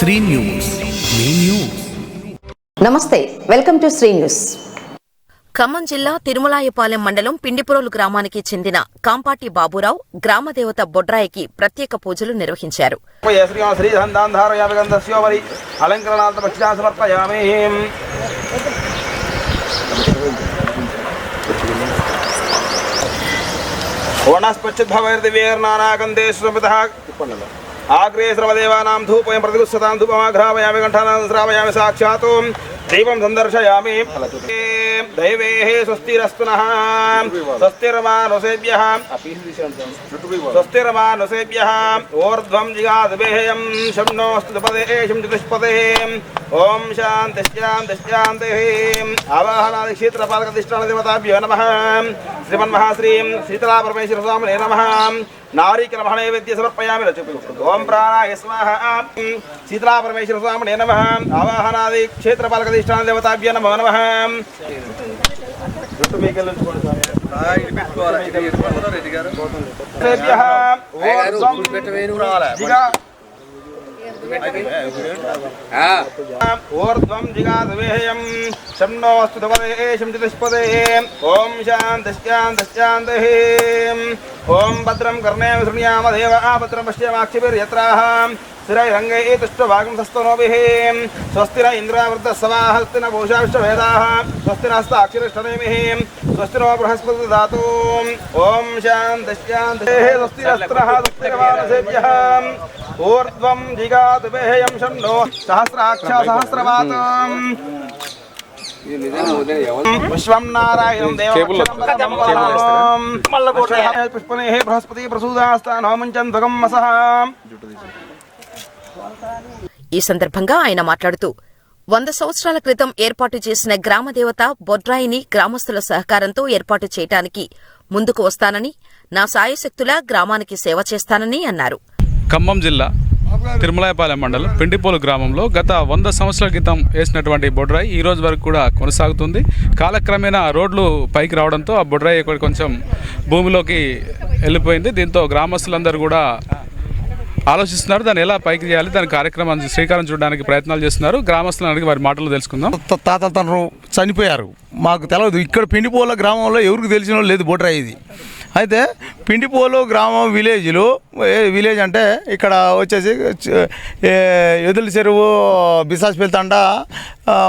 Shri news. మీ news. నమస్తే welcome to Sri news. Khammam జిల్లా తిరుమలాయపాలెం మండలం పిండిపురోలు గ్రామానికి చెందిన కాంపాటి బాబురావు గ్రామదేవత బొడ్రాయికి ప్రత్యేక పూజలు నిర్వహించారు. వనస్పచ్చిద్భవైర్దివేర్నానాగంధే సుమితः ఆగ్రే సర్వదేవానాం ధూపయం ప్రతిగుస్తాం ధూపమాఘ్రావయామి కంఠానాం శ్రావయామి సాక్షాత్ దీపం సందర్శయామి దైవే స్వస్తిరస్తున స్వస్తిర్మానుసేభ్య స్వస్తిర్మానుసేభ్య స్వస్తిర్మానుసేభ్యः ఊర్ధ్వం జిగాద్వేహయం శంనోస్తు పదేషం చతుష్పదే ఓం శాంతి శాంతి శాంతి ఆవాహనాది క్షేత్రపాలకధిష్టాన దేవతాభ్యో నమ శ్రీమన్మహాశ్రీం శీతలా పరమేశ్వర స్వామినే నమ నారీకరమణ నైవేద్య సమర్పయామి రచు ఓం ప్రాణాయ స్వాహ శీతలా పరమేశ్వర స్వామినే నమ ఆవాహనాది క్షేత్రపాలకధిష్టాన దేవతాభ్యో నమో నమ జుట్టు ऊर्ध्वं जिगादवेहयं शं नोऽस्तु धवदेशं चतुष्पदे ॐ पश्यमाक्षिभिर्यत्राः। स्थिरैरङ्गैः तुष्टभागं सस्तनोभिः। स्वस्ति न स्वस्ति न भूषाविष्टवेदाः स्वस्ति स्वस्ति नो बृहस्पतिदातु ॐ शान्तश्चान्तः स्वस्ति नस्त्रः ఊర్ధ్వం జిగాతుబేహయం షణ్ణో సహస్రాక్ష సహస్రవాత విశ్వం నారాయణం దేవం పుష్పనే బృహస్పతి ధ్వగం మసః ఈ సందర్భంగా ఆయన మాట్లాడుతూ వంద సంవత్సరాల క్రితం ఏర్పాటు చేసిన గ్రామదేవత బొడ్రాయిని గ్రామస్తుల సహకారంతో ఏర్పాటు చేయటానికి ముందుకు వస్తానని నా సాయశక్తులా గ్రామానికి సేవ చేస్తానని అన్నారు. ఖమ్మం జిల్లా తిరుమలాయపాలెం మండలం పిండిపోలు గ్రామంలో గత వంద సంవత్సరాల క్రితం వేసినటువంటి బొడ్రాయి ఈ రోజు వరకు కూడా కొనసాగుతుంది. కాలక్రమేణా రోడ్లు పైకి రావడంతో ఆ బొడ్రాయి ఇక్కడ కొంచెం భూమిలోకి వెళ్ళిపోయింది. దీంతో గ్రామస్తులందరూ కూడా ఆలోచిస్తున్నారు. దాన్ని ఎలా పైకి చేయాలి దాని కార్యక్రమాన్ని శ్రీకారం చూడడానికి ప్రయత్నాలు చేస్తున్నారు. గ్రామస్తులకి వారి మాటలు తెలుసుకుందాం. త- తాత తనరు చనిపోయారు. మాకు తెలియదు ఇక్కడ పిండిపోల గ్రామంలో ఎవరికి తెలిసిన లేదు బొడ్రాయి ఇది. అయితే పిండిపోలు గ్రామం విలేజ్లో ఏ విలేజ్ అంటే ఇక్కడ వచ్చేసి ఎదుల చెరువు బిసాస్పల్లి తండ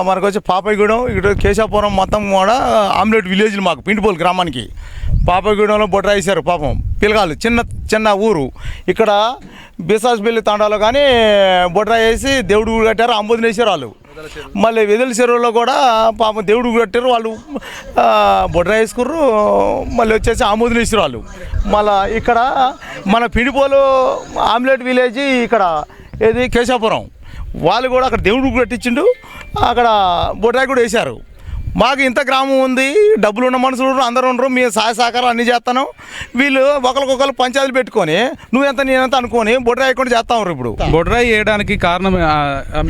మనకు వచ్చి పాపయ్యగూడెం ఇక్కడ కేశాపురం మొత్తం కూడా ఆమ్లెట్ విలేజ్లు మాకు పిండిపోలు గ్రామానికి. పాపగూడెంలో బొడ్రా వేశారు పాపం. పిలగాలు చిన్న చిన్న ఊరు. ఇక్కడ బిసాస్పల్లి తండాలో కానీ బొడ్రా వేసి దేవుడు గుడి కట్టారు అంబోదిని వేసారు వాళ్ళు. మళ్ళీ వెదల చెరువులో కూడా పాపం దేవుడు గుడి కట్టారు వాళ్ళు బొడ్ర వేసుకుర్రు మళ్ళీ వచ్చేసి ఆమోదిని వేసారు వాళ్ళు. మళ్ళీ ఇక్కడ మన పిడిపోలు ఆమ్లెట్ విలేజ్ ఇక్కడ ఏది కేశాపురం. వాళ్ళు కూడా అక్కడ దేవుడు కట్టించిండు అక్కడ బొడ్రాయి కూడా వేశారు. మాకు ఇంత గ్రామం ఉంది డబ్బులు ఉన్న మనుషులు అందరూ ఉండరు మీ సహాయ సహకారం అన్నీ చేస్తాను. వీళ్ళు ఒకరికొకరు పంచాయతీలు పెట్టుకొని నువ్వెంత నేనెంత అనుకొని బొడ్రా అకౌంట్ చేస్తా ఉన్నారు ఇప్పుడు. బొడ్రాయి వేయడానికి కారణం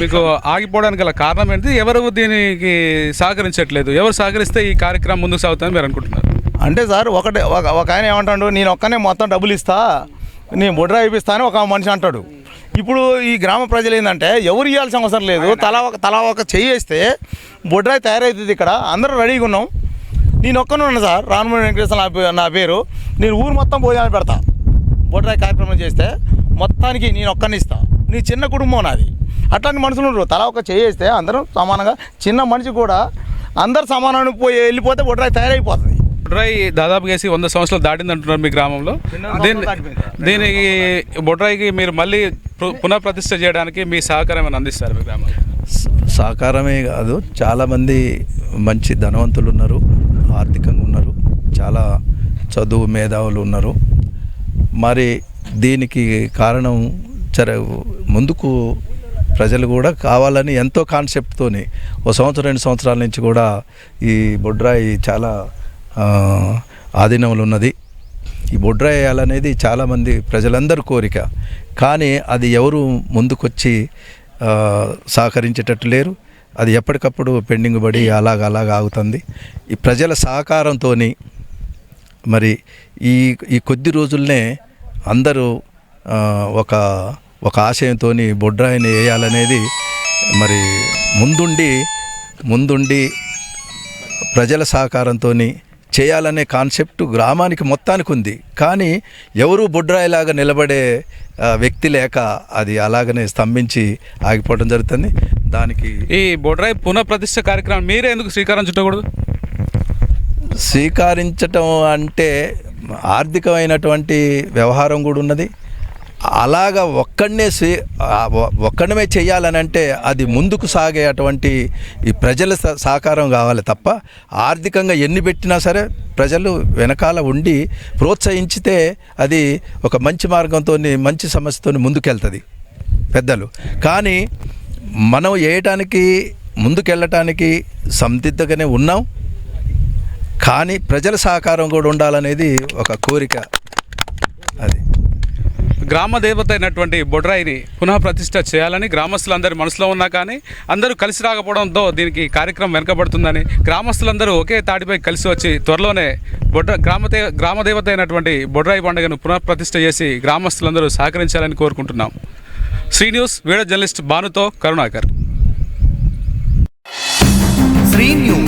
మీకు ఆగిపోవడానికి గల కారణం ఏంటి? ఎవరు దీనికి సహకరించట్లేదు? ఎవరు సహకరిస్తే ఈ కార్యక్రమం ముందుకు సాగుతుందని మీరు అనుకుంటున్నారు? అంటే సార్ ఒకటే ఒక ఒక ఆయన ఏమంటాడు నేను ఒక్కనే మొత్తం డబ్బులు ఇస్తా నేను బొడ్రా ఇప్పిస్తా అని ఒక మనిషి అంటాడు. ఇప్పుడు ఈ గ్రామ ప్రజలు ఏంటంటే ఎవరు ఇవ్వాల్సిన అవసరం లేదు. తలా ఒక తలా ఒక చెయ్యి వేస్తే బొడ్రాయి తయారవుతుంది ఇక్కడ. అందరూ రెడీగా ఉన్నాం. నేను ఒక్కనే ఉన్నా సార్. రానుమూడి వెంకటేశ్వర నా పేరు. నేను ఊరు మొత్తం భోజనాలు పెడతా. బొడ్రాయి కార్యక్రమం చేస్తే మొత్తానికి నేను ఒక్కని ఇస్తా. నీ చిన్న కుటుంబం నాది. అట్లాంటి మనుషులు ఉండరు. తలా ఒక చెయ్యి వేస్తే అందరం సమానంగా చిన్న మనిషి కూడా అందరు సమానాన్ని పోయి వెళ్ళిపోతే బొడ్రాయి తయారైపోతుంది. బొడ్రాయి దాదాపు వేసి వంద సంవత్సరాలు దాటింది అంటున్నారు మీ గ్రామంలో. దీన్ని దీనికి బొడ్రాయికి మీరు మళ్ళీ పునః పునఃప్రతిష్ఠ చేయడానికి మీ సహకారం అందిస్తారు మీ గ్రామం సహకారమే కాదు చాలామంది మంచి ధనవంతులు ఉన్నారు ఆర్థికంగా ఉన్నారు చాలా చదువు మేధావులు ఉన్నారు. మరి దీనికి కారణం చర ముందుకు ప్రజలు కూడా కావాలని ఎంతో కాన్సెప్ట్తోని ఓ సంవత్సరం రెండు సంవత్సరాల నుంచి కూడా ఈ బొడ్రాయి చాలా ఆధీనంలో ఉన్నది. ఈ బొడ్ర వేయాలనేది చాలామంది ప్రజలందరి కోరిక. కానీ అది ఎవరు ముందుకొచ్చి సహకరించేటట్టు లేరు. అది ఎప్పటికప్పుడు పెండింగ్ పడి అలాగ అలాగ ఆగుతుంది. ఈ ప్రజల సహకారంతో మరి ఈ ఈ కొద్ది రోజుల్నే అందరూ ఒక ఒక ఆశయంతో బొడ్రాయిని వేయాలనేది మరి ముందుండి ముందుండి ప్రజల సహకారంతో చేయాలనే కాన్సెప్ట్ గ్రామానికి మొత్తానికి ఉంది. కానీ ఎవరు బొడ్రాయిలాగా నిలబడే వ్యక్తి లేక అది అలాగనే స్తంభించి ఆగిపోవడం జరుగుతుంది. దానికి ఈ బొడ్రాయి పునఃప్రతిష్ఠ కార్యక్రమం మీరే ఎందుకు శ్రీకారం చుట్టకూడదు? స్వీకరించటం అంటే ఆర్థికమైనటువంటి వ్యవహారం కూడా ఉన్నది. అలాగా ఒక్కడనే ఒక్కడమే చేయాలని అంటే అది ముందుకు సాగే అటువంటి ఈ ప్రజల స- సహకారం కావాలి తప్ప ఆర్థికంగా ఎన్ని పెట్టినా సరే ప్రజలు వెనకాల ఉండి ప్రోత్సహించితే అది ఒక మంచి మార్గంతో మంచి సమస్యతో ముందుకెళ్తుంది పెద్దలు. కానీ మనం వేయటానికి ముందుకెళ్ళటానికి సందిగ్ధగానే ఉన్నాం. కానీ ప్రజల సహకారం కూడా ఉండాలనేది ఒక కోరిక. అది. గ్రామ దేవత అయినటువంటి బొడ్రాయిని పునః ప్రతిష్ఠ చేయాలని గ్రామస్తులందరి మనసులో ఉన్నా కానీ అందరూ కలిసి రాకపోవడంతో దీనికి కార్యక్రమం వెనకబడుతుందని గ్రామస్తులందరూ ఒకే తాటిపై కలిసి వచ్చి త్వరలోనే బొడ్ర గ్రామదే గ్రామదేవత అయినటువంటి బొడ్రాయి పండుగను పునఃప్రతిష్ఠ చేసి గ్రామస్తులందరూ సహకరించాలని కోరుకుంటున్నాం. శ్రీ న్యూస్ వీడియో జర్నలిస్ట్ భానుతో కరుణాకర్. శ్రీ న్యూస్